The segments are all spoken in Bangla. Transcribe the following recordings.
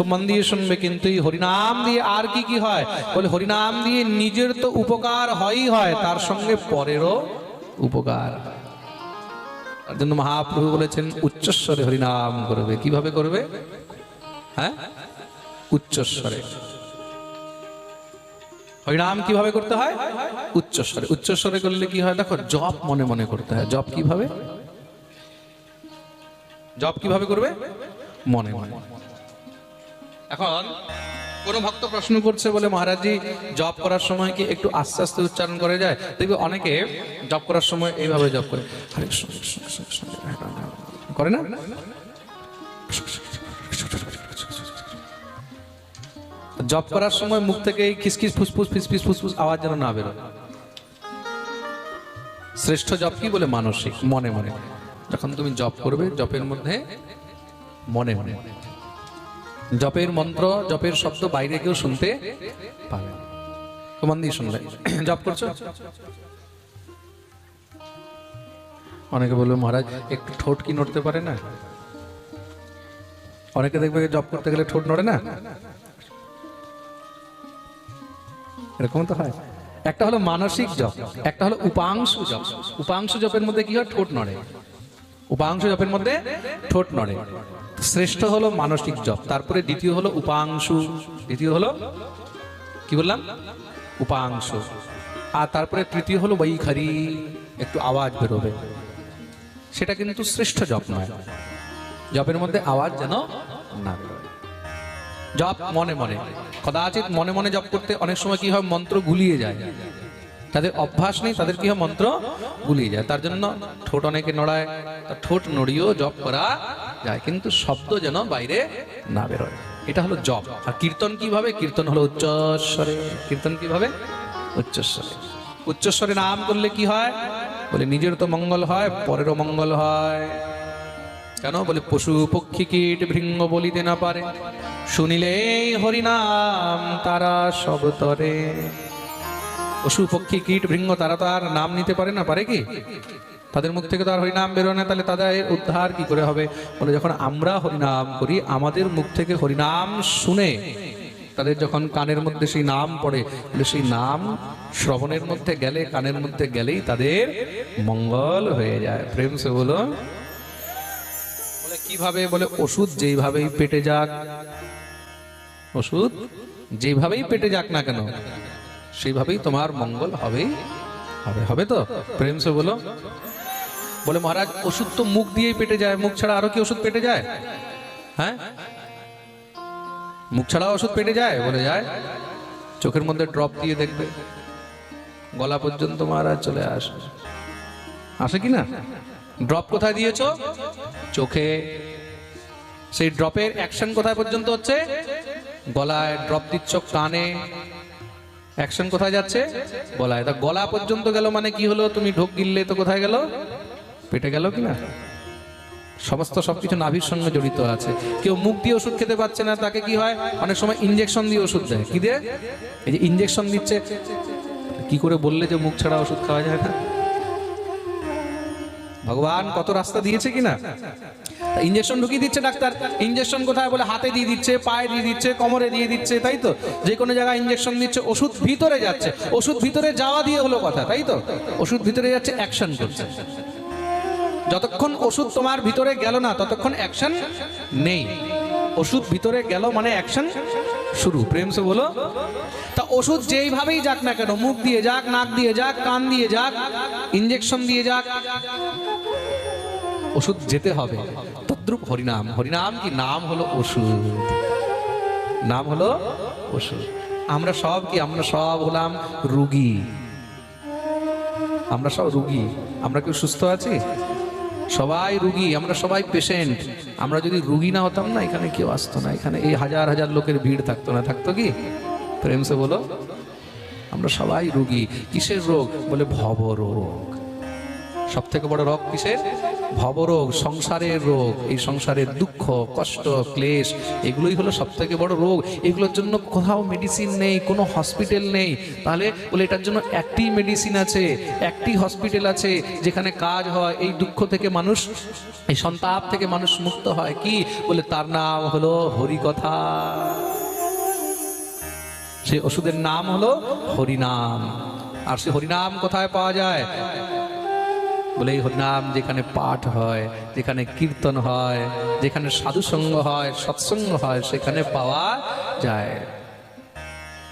খুব মন দিয়ে শুনবে কিন্তু এই হরিনাম দিয়ে আর কি কি হয়? বলে হরিনাম দিয়ে নিজের তো উপকার হয়ই হয়, তার সঙ্গে পরেরও উপকার তার জন্য মহাপ্রভু বলেছেন, উচ্চস্বরে হরিনাম করবে। কীভাবে করবে? হ্যাঁ? উচ্চস্বরে। হরিনাম কীভাবে করতে হয়? উচ্চস্বরে। উচ্চস্বরে করলে কি হয়? দেখো, জপ মনে মনে করতে হয়। জপ কীভাবে? জপ কীভাবে করবে? মনে মনে। এখন কোন ভক্ত প্রশ্ন করছে বলে মহারাজজি, জপ করার সময় কি একটু আস্তে আস্তে উচ্চারণ করে যায়? দেখবে অনেকে জপ করার সময় এইভাবে জপ করে। করে না? জপ করার সময় মুখ থেকে খিসখিস ফুসফুস ফিসফিস ফুসফুস আওয়াজ যেন না বেরোয়। শ্রেষ্ঠ জপ কি বলে? মানসিক, মনে মনে। যখন তুমি জপ করবে, জপের মধ্যে মনে মনে। জপের মন্ত্র, জপের শব্দ বাইরে কেউ শুনতে পাবে না। তো মন দিয়ে শুনলে। জপ করছ? অনেকে বলবে, মহারাজ, একটু ঠোঁট কি নড়তে পারে না? অনেকে দেখবে জব করতে গেলে ঠোঁট নড়ে না। এরকম তো হয়। একটা হলো মানসিক জপ, একটা হলো উপাংশু জপ। উপাংশু জপের মধ্যে কি হয়? ঠোঁট নড়ে। উপাংশ জপের মধ্যে ঠোঁট নড়ে। শ্রেষ্ঠ হলো মানসিক জপ, তারপরে দ্বিতীয় হলো উপাংশু, দ্বিতীয় হলো কি বললাম? উপাংশু। আর তারপরে তৃতীয় হলো বৈখারি, একটু আওয়াজ বেরোবে। সেটা কিন্তু শ্রেষ্ঠ জপ নয়। জপের মধ্যে আওয়াজ যেন না জপ মনে মনে। কদাচিৎ মনে মনে জপ করতে অনেক সময় কি হয়, মন্ত্র গুলিয়ে যায়। তাদের অভ্যাস নেই, তাদের কি হয়, মন্ত্র গুলিয়ে যায়। তার জন্য ঠোঁট অনেকে নড়ায় ঠোঁট নড়িয়েও জপ করা যায়, কিন্তু শব্দ যেন বাইরে না বেরোয়। এটা হলো জপ। আর কীর্তন কীভাবে? কীর্তন হলো উচ্চস্বরে। কীর্তন কীভাবে? উচ্চস্বরে। উচ্চস্বরে নাম করলে কি হয়? বলে নিজের তো মঙ্গল হয়, পরেরও মঙ্গল হয়। কেন? বলে, পশু, পক্ষী, কীট, ভৃঙ্গ বলিতে না পারে। শুনিলে হরিনাম, তারা সব তরে। পশু, পক্ষী, কীট, ভৃঙ্গ, তারা তো আর নাম নিতে পারে না, পারে কি? তাদের মুখ থেকে তো আর হরিনাম বেরোয় না, তাহলে তাদের উদ্ধার কি করে হবে? বলে যখন আমরা হরিনাম করি, আমাদের মুখ থেকে হরিনাম শুনে তাদের যখন কানের মধ্যে সেই নাম পড়ে বলে সেই নাম শ্রবণের মধ্যে গেলে, কানের মধ্যে গেলেই তাদের মঙ্গল হয়ে যায়। প্রেম সে বলো, বলে কীভাবে? বলে ওষুধ যেইভাবেই পেটে যাক, ওষুধ যেভাবেই পেটে যাক না কেন, সেইভাবেই তোমার মঙ্গল হবেই, হবে হবে তো? প্রেম সে বলো বলে, মহারাজ, ওষুধ তো মুখ দিয়েই পেটে যায়, মুখ ছাড়া আরও কি ওষুধ পেটে যায়? হ্যাঁ? মুখ ছাড়া ওষুধ পেটে যায়? বলে, যায়। চোখের মধ্যে ড্রপ দিয়ে দেখবে। গলা পর্যন্ত মহারাজ চলে আসে। আসে কি না? ড্রপ কোথায় দিয়েছ? চোখে। সেই ড্রপের অ্যাকশন কোথায় পর্যন্ত হচ্ছে? গলায় ড্রপ দিচ্ছ কানে। অ্যাকশন কোথায় যাচ্ছে? গলায়। তা গলা পর্যন্ত গেল মানে কি হলো? তুমি ঢোক গিললে তো কোথায় গেল? পেটে গেল কি না? সমস্ত সবকিছু নাভির সঙ্গে জড়িত আছে। কেউ মুখ দিয়ে ওষুধ খেতে পারছে না, তাকে কি হয়? অনেক সময় ইঞ্জেকশন দিয়ে ওষুধ দেয়। কি দিয়ে? এই যে ইঞ্জেকশন দিচ্ছে। কি করে বললে যে মুখ ছাড়া ওষুধ খাওয়া যায় না? ভগবান কত রাস্তা দিয়েছে কিনা ইঞ্জেকশন ঢুকিয়ে দিচ্ছে ডাক্তার। ইঞ্জেকশন কোথায় বলে? হাতে দিয়ে দিচ্ছে, পায়ে দিয়ে দিচ্ছে, কোমরে দিয়ে দিচ্ছে, তাই তো? যে কোনো জায়গায় ইঞ্জেকশন দিচ্ছে, ওষুধ ভিতরে যাচ্ছে। ওষুধ ভিতরে যাওয়া দিয়ে হলো কথা, তাই তো? ওষুধ ভিতরে যাচ্ছে অ্যাকশন করছে। যতক্ষণ ওষুধ তোমার ভিতরে গেল না, ততক্ষণ অ্যাকশন নেই। ওষুধ ভিতরে গেল মানে অ্যাকশন শুরু। প্রেম সে বলো তা ওষুধ যেইভাবেই যাক না কেন, মুখ দিয়ে যাক, নাক দিয়ে যাক, কান দিয়ে যাক ইঞ্জেকশন দিয়ে যাক, ওষুধ যেতে হবে। তদ্রুপ হরিনাম। হরিনাম কি? নাম হলো ওষুধ। নাম হলো ওষুধ। আমরা সব কি? আমরা সব হলাম রুগী। আমরা সব রুগী। আমরা কেউ সুস্থ আছি? সবাই রুগী, আমরা সবাই পেশেন্ট আমরা যদি রুগী না হতাম না, এখানে কেউ আসতো না। এখানে এই হাজার হাজার লোকের ভিড় থাকতো না। থাকতো কি? প্রেমসে বলো, আমরা সবাই রুগী। কিসের রোগ? বলে ভব রোগ সব থেকে বড় রোগ কিসের? ভবরোগ, সংসারের রোগ, এই সংসারের দুঃখ, কষ্ট, ক্লেশ, এগুলোই হলো সব থেকে বড় রোগ। এগুলোর জন্য কোথাও মেডিসিন নেই, কোনো হসপিটাল নেই। তাহলে বলে এটার জন্য একটি মেডিসিন আছে, একটি হসপিটাল আছে, যেখানে কাজ হয়, এই দুঃখ থেকে মানুষ, এই সন্তাপ থেকে মানুষ মুক্ত হয়। কি? বলে তার নাম হলো হরিকথা। সেই ওষুধের নাম হলো হরিনাম। আর সে হরিনাম কোথায় পাওয়া যায়? বলে এই হরিনাম, যেখানে পাঠ হয়, যেখানে কীর্তন হয়, যেখানে সাধুসঙ্গ হয়, সৎসঙ্গ হয়, সেখানে পাওয়া যায়।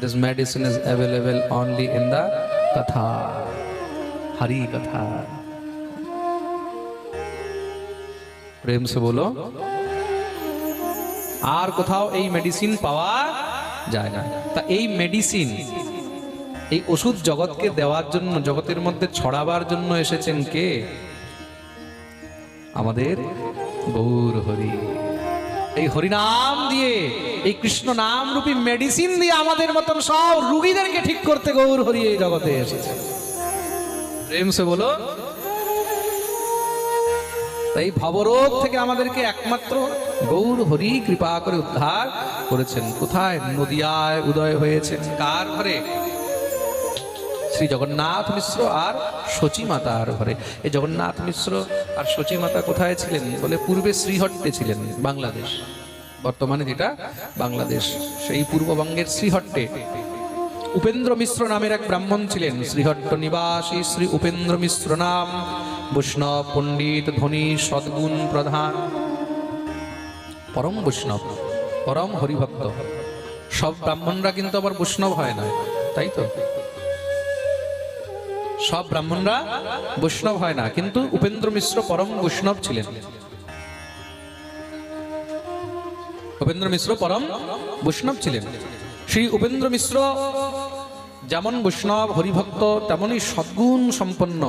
This medicine is available only in the কথা হরি কথা প্রেম সে বলো, আর কোথাও এই মেডিসিন পাওয়া যায় না। তা এই মেডিসিন এই ওষুধ জগৎকে দেওয়ার জন্য, জগতের মধ্যে ছড়াবার জন্য এসেছেন কে? আমাদের গৌর হরি। এই হরিনাম দিয়ে, এই কৃষ্ণ নাম রূপী মেডিসিন দিয়ে আমাদের মতন সব রুগীদেরকে ঠিক করতে গৌর হরি এই জগতে এসেছে। প্রেম সে বলো। তাই ভবরোগ থেকে আমাদেরকে একমাত্র গৌর হরি কৃপা করে উদ্ধার করেছেন। কোথায়? নদিয়ায় উদয় হয়েছে। কার ঘরে? শ্রী জগন্নাথ মিশ্র আর শচী মাতার ঘরে। এই জগন্নাথ মিশ্র আর শচী মাতা কোথায় ছিলেন বলে পূর্বে শ্রীহট্টে ছিলেন বাংলাদেশ। বর্তমানে যেটা বাংলাদেশ, সেই পূর্ববঙ্গের শ্রীহট্টে। উপেন্দ্র মিশ্র নামের এক ব্রাহ্মণ ছিলেন, শ্রীহট্ট নিবাসী শ্রী উপেন্দ্র মিশ্র নাম। বৈষ্ণব পণ্ডিত ধনী সদ্গুণ প্রধান। পরম বৈষ্ণব, পরম হরিভক্ত। সব ব্রাহ্মণরা কিন্তু আবার বৈষ্ণব হয় না, তাই তো? সব ব্রাহ্মণরা বৈষ্ণব হয় না, কিন্তু উপেন্দ্র মিশ্র পরম বৈষ্ণব ছিলেন। উপেন্দ্র মিশ্র পরম বৈষ্ণব ছিলেন। শ্রী উপেন্দ্র মিশ্র যেমন বৈষ্ণব, হরিভক্ত তেমনই সদ্গুণ সম্পন্ন,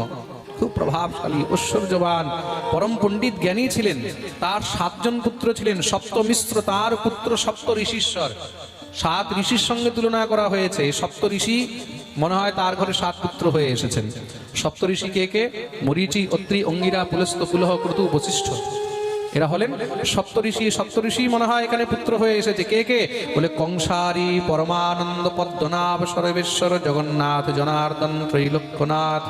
খুব প্রভাবশালী, ঐশ্বর্যবান, পরম পণ্ডিত জ্ঞানী ছিলেন। তার সাতজন পুত্র ছিলেন, সপ্ত মিশ্র, তার পুত্র সপ্ত ঋষিশ্বর। সাত ঋষির সঙ্গে তুলনা করা হয়েছে, সপ্ত ঋষি মনে হয় তার ঘরে সাত পুত্র হয়ে এসেছেন। সপ্ত ঋষি কে কে মরিচি, অত্রি, অঙ্গিরা, পুলস্ত, পুলহ, ক্রতু বশিষ্ঠ এরা হলেন সপ্তঋষি। সপ্তঋষি মনে হয় এখানে পুত্র হয়ে এসেছে। কে কে? বলে কংসারী, পরমানন্দ, পদ্মনাভ, সর্বেশ্বর, জগন্নাথ, জনার্দন, ত্রৈলোক্যনাথ।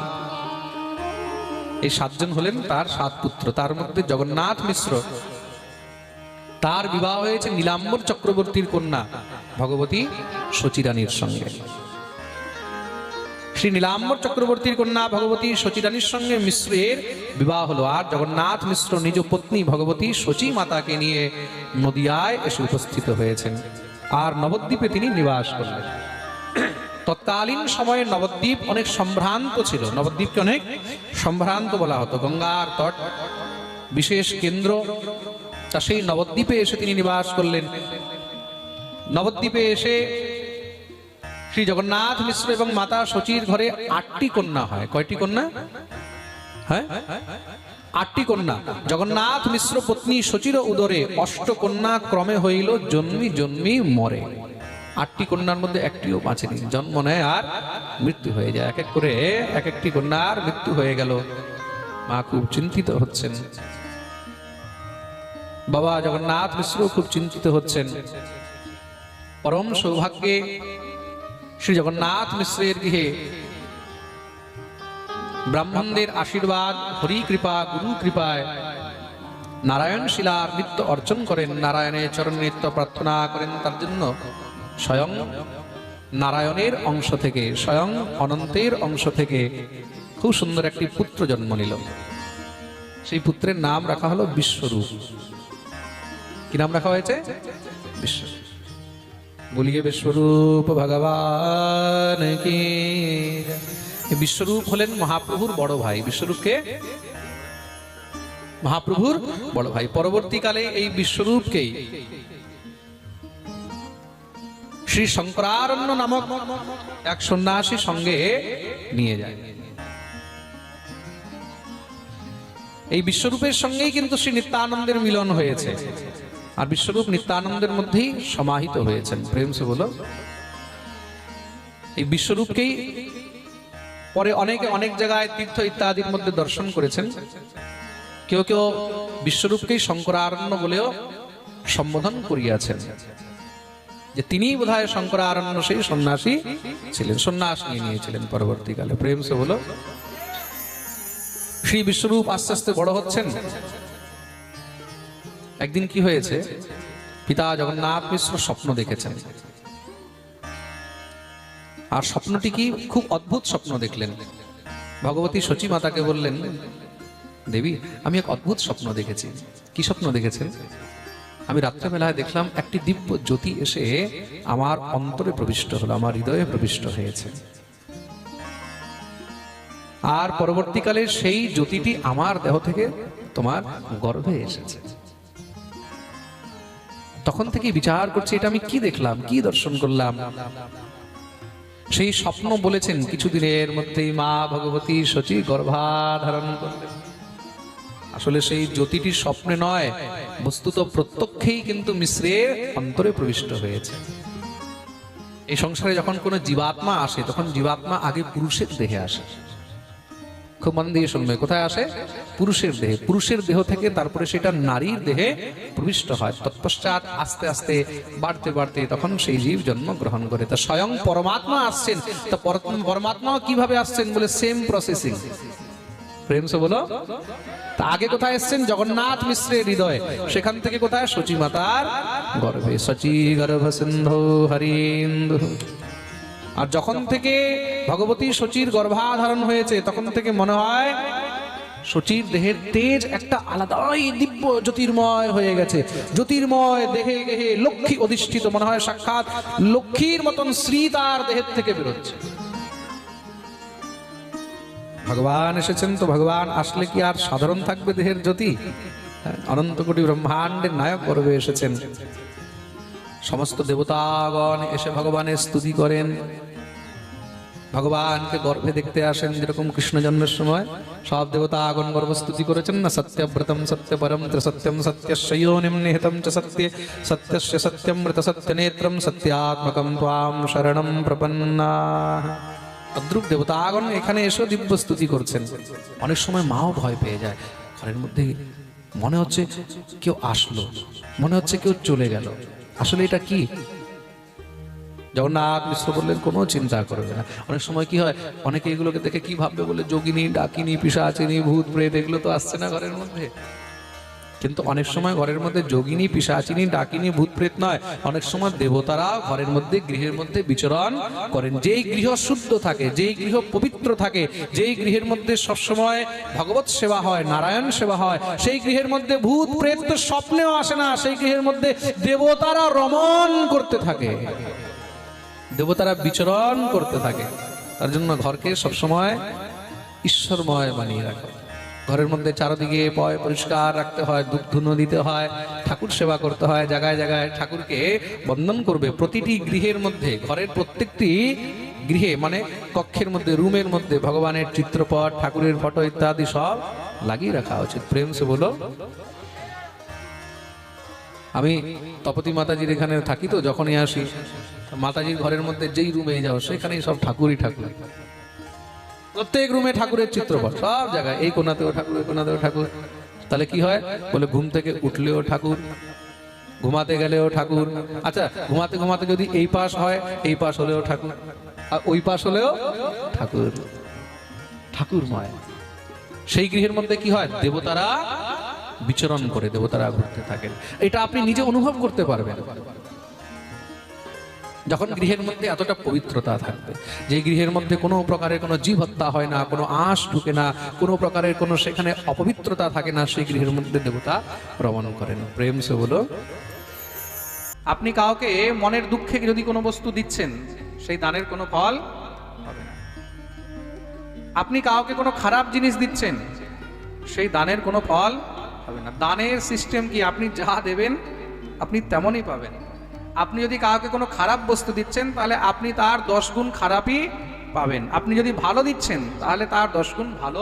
এই সাতজন হলেন তার সাত পুত্র। তার মধ্যে জগন্নাথ মিশ্র। তার বিবাহ হয়েছে নীলাম্বর চক্রবর্তীর কন্যা, ভগবতী সচিরানীর সঙ্গে। শ্রী নীলাম্বর চক্রবর্তীর কন্যা ভগবতী সচিরানীর সঙ্গে মিশ্রের বিবাহ হলো। আর জগন্নাথ মিশ্র নিজ পত্নী ভগবতী সচী মাতাকে নিয়ে নদিয়ায় এসে উপস্থিত হয়েছেন। আর নবদ্বীপে তিনি নিবাস করলেন। তৎকালীন সময়ে নবদ্বীপ অনেক সম্ভ্রান্ত ছিল। নবদ্বীপকে অনেক সম্ভ্রান্ত বলা হতো। গঙ্গার তট, বিশেষ কেন্দ্র। তা সেই নবদ্বীপে এসে তিনি নিবাস করলেন। নবদ্বীপে এসে শ্রী জগন্নাথ মিশ্র এবং মাতা শচীর ঘরে আটটি কন্যা হয়। কয়টি কন্যা? হ্যাঁ? আটটি কন্যা। জগন্নাথ মিশ্র পত্নী শচীর উদরে অষ্টকন্যা ক্রমে হইল জন্মি জন্মি মরে। আটটি কন্যার মধ্যে একটিও বাঁচেনি। জন্ম নেয় আর মৃত্যু হয়ে যায়। এক এক করে এক একটি কন্যার মৃত্যু হয়ে গেল। মা খুব চিন্তিত হচ্ছেন। বাবা জগন্নাথ মিশ্র খুব চিন্তিত হচ্ছেন। পরম সৌভাগ্যে শ্রী জগন্নাথ মিশ্রের গৃহে। ব্রাহ্মণদের আশীর্বাদ, হরি কৃপা, গুরু কৃপায় নারায়ণ শিলার নিত্য অর্জন করেন, নারায়ণের চরণ নিত্য প্রার্থনা করেন তার জন্য স্বয়ং নারায়ণের অংশ থেকে, স্বয়ং অনন্তের অংশ থেকে খুব সুন্দর একটি পুত্র জন্ম নিল। সেই পুত্রের নাম রাখা হলো বিশ্বরূপ। কি নাম রাখা হয়েছে? বিশ্বরূপ। বলিয়ে বিশ্বরূপ ভগবান কি বিশ্বরূপ হলেন মহাপ্রভুর বড় ভাই। বিশ্বরূপকে মহাপ্রভুর বড় ভাই। পরবর্তীকালে এই বিশ্বরূপকেই শ্রী শঙ্করারণ্য নামক এক সন্ন্যাসী সঙ্গে নিয়ে যায়। এই বিশ্বরূপের সঙ্গেই কিন্তু শ্রী নিত্যানন্দের মিলন হয়েছে। আর বিশ্বরূপ নিত্যানন্দের মধ্যেই সমাহিত হয়েছেন। প্রেম সে বলো। এই বিশ্বরূপকেই পরে অনেকে অনেক জায়গায় তীর্থ ইত্যাদির মধ্যে দর্শন করেছেন। কেউ কেউ বিশ্বরূপকেই শঙ্করারণ্য বলেও সম্বোধন করিয়াছেন। যে তিনি বোধহয় শঙ্করারণ্য, সেই সন্ন্যাসী ছিলেন, সন্ন্যাস নিয়ে নিয়েছিলেন পরবর্তীকালে। প্রেম সে হলো শ্রী বিশ্বরূপ আস্তে আস্তে বড় হচ্ছেন। একদিন কি হয়েছে? পিতা জগন্নাথ মিশ্র স্বপ্ন দেখেছেন। আর স্বপ্নটি কি? খুব অদ্ভুত স্বপ্ন দেখলেন। ভগবতী সচী মাতাকে বললেন, দেবী, আমি এক অদ্ভুত স্বপ্ন দেখেছি। কি স্বপ্ন দেখেছেন? আমি রাত্রেবেলায় দেখলাম একটি দিব্য জ্যোতি এসে আমার অন্তরে প্রবিষ্ট হলো, আমার হৃদয়ে প্রবিষ্ট হয়েছে। আর পরবর্তীকালে সেই জ্যোতিটি আমার দেহ থেকে তোমার গর্ভে এসেছে। তখন থেকে বিচার করছি, এটা আমি কি দেখলাম? কি দর্শন করলাম? সেই স্বপ্ন বলেছেন কিছুদিনের মধ্যেই মা ভগবতী সচি গর্ভাধারণ করলেন। আসলে সেই জ্যোতিটি স্বপ্নে নয়, বস্তুত প্রত্যক্ষেই কিন্তু মিশ্রের অন্তরে প্রবিষ্ট হয়েছে। এই সংসারে যখন কোনো জীবাত্মা আসে, তখন জীবাত্মা আগে পুরুষের দেহে আসে। খুব মন দিয়ে শুনবে। কোথায় আসে? পুরুষের দেহে। পুরুষের দেহ থেকে তারপরে সেটা নারীর দেহে প্রবিষ্ট হয়। তৎপশ্চাৎ আস্তে আস্তে, বাড়তে বাড়তে তখন সেই জীব জন্ম গ্রহণ করে। তা স্বয়ং পরমাত্মা আসছেন। তা পর- পরমাত্মা কীভাবে আসছেন বলে সেম প্রসেসিং প্রেম সে বলো, তা আগে কোথায় এসছেন? জগন্নাথ মিশ্রের হৃদয়। সেখান থেকে কোথায়? সচী মাতার গর্ভে। সচী গর্ভ সিন্ধু হরিন্দু। আর যখন থেকে ভগবতী সচির গর্ভাধারণ হয়েছে, তখন থেকে মনে হয় সচির দেহের তেজ একটা আলাদাই দিব্য জ্যোতির্ময় হয়ে গেছে। জ্যোতির্ময় দেহে দেহে লক্ষ্মী অধিষ্ঠিত, মনে হয় সাক্ষাৎ লক্ষ্মীর মতন শ্রী তার দেহের থেকে বেরোচ্ছে। ভগবান এসেছেন তো, ভগবান আসলে কি আর সাধারণ থাকবে দেহের জ্যোতি? অনন্ত কোটি ব্রহ্মাণ্ডের নায়ক গর্বে এসেছেন। সমস্ত দেবতাগণ এসে ভগবানের স্তুতি করেন। ভগবানকে গর্ভে দেখতে আসেন, যেরকম কৃষ্ণ জন্মের সময়। সব দেবতা আগন গর্ভ স্তুতি করেছেন না, সত্যব্রতম, সত্যপরম সত্যম সত্যশয়োনিম নিহিতম চ সত্যে, সত্যস্য সত্যমৃত সত্যনেত্রম সত্যাত্মকম ত্বাম শরণম প্রপন্না। অদ্রুপ দেবতা দেবতাগণ এখানে এসে দিব্য স্তুতি করছেন। অনেক সময় মাও ভয় পেয়ে যায়। ঘরের মধ্যে মনে হচ্ছে কেউ আসলো, মনে হচ্ছে কেউ চলে গেল। আসলে এটা কি? জগন্নাথ মিশ্র বললেন, কোনো চিন্তা করবে না। অনেক সময় কি হয়, অনেকে এগুলোকে দেখে কি ভাববে বলে, যোগিনী, ডাকিনী, পিসাচিনী, ভূত, প্রেত, এগুলো তো আসছে না ঘরের মধ্যে। কিন্তু অনেক সময় ঘরের মধ্যে যোগিনী, পিসাচিনী, ডাকিনী ভূত প্রেত নয়। অনেক সময় দেবতারা ঘরের মধ্যে, গৃহের মধ্যে বিচরণ করেন। যেই গৃহ শুদ্ধ থাকে, যেই গৃহ পবিত্র থাকে, যেই গৃহের মধ্যে সবসময় ভগবত সেবা হয়, নারায়ণ সেবা হয়, সেই গৃহের মধ্যে ভূত প্রেত তো স্বপ্নেও আসে না, সেই গৃহের মধ্যে দেবতারা রমণ করতে থাকে। দেবতারা বিচরণ করতে থাকে। তার জন্য ঘরকে সবসময় ঈশ্বরময় বানিয়ে রাখো। ঘরের মধ্যে চারদিকে পয় পরিষ্কার রাখতে হয় দুধ ধুনো দিতে হয়, ঠাকুর সেবা করতে হয়, জায়গায় জায়গায় ঠাকুরকে বন্ধন করবে। প্রতিটি গৃহের মধ্যে, ঘরের প্রত্যেকটি গৃহে মানে কক্ষের মধ্যে, রুমের মধ্যে, ভগবানের চিত্রপট, ঠাকুরের ফটো ইত্যাদি সব লাগিয়ে রাখা উচিত। প্রেম সে বলো। আমি তপতি মাতাজির এখানে থাকি তো, যখনই আসি, মাতাজির ঘরের মধ্যে যেই রুমে যাও, সেখানেই সব ঠাকুরই ঠাকুর। প্রত্যেক রুমে ঠাকুরের চিত্রপট সব জায়গায়। এই কোনাতেও ঠাকুর, এই কোনাতেও ঠাকুর। তাহলে কি হয়? বলে ঘুম থেকে উঠলেও ঠাকুর, ঘুমাতে গেলেও ঠাকুর। আচ্ছা ঘুমাতে ঘুমাতে যদি এই পাশ হয়, এই পাশ হলেও ঠাকুর। আর ওই পাশ হলেও ঠাকুর। ঠাকুরময়। সেই গৃহের মধ্যে কি হয়? দেবতারা বিচরণ করে, দেবতারা ঘুরতে থাকেন। এটা আপনি নিজে অনুভব করতে পারবেন। যখন গৃহের মধ্যে এতটা পবিত্রতা থাকবে, যে গৃহের মধ্যে কোনো প্রকারের কোনো জীব হত্যা হয় না, কোনো আঁশ ঢুকে না, কোনো প্রকারের কোনো সেখানে অপবিত্রতা থাকে না, সেই গৃহের মধ্যে দেবতা রমণ করেন। প্রেম সে বলো, আপনি কাউকে মনের দুঃখে যদি কোনো বস্তু দিচ্ছেন, সেই দানের কোনো ফল হবে না। আপনি কাউকে কোনো খারাপ জিনিস দিচ্ছেন, সেই দানের কোনো ফল হবে না। দানের সিস্টেম কি আপনি যা দেবেন, আপনি তেমনই পাবেন। আপনি যদি কাউকে কোনো খারাপ বস্তু দিচ্ছেন, তাহলে আপনি তার দশ গুণ খারাপই পাবেন। আপনি যদি ভালো দিচ্ছেন, তাহলে তার দশ গুণ ভালো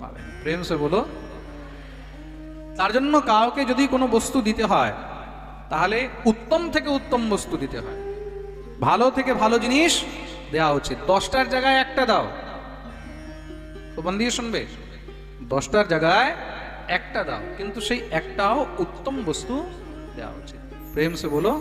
পাবেন। প্রেম সে বলো। তার জন্য কাউকে যদি কোনো বস্তু দিতে হয়, তাহলে উত্তম থেকে উত্তম বস্তু দিতে হয়। ভালো থেকে ভালো জিনিস দেওয়া উচিত। দশটার জায়গায় একটা দাও। তো দিয়ে শুনবে? দশটার জায়গায় একটা দাও। কিন্তু সেই একটাও উত্তম বস্তু দেওয়া উচিত। প্রেম সে বলো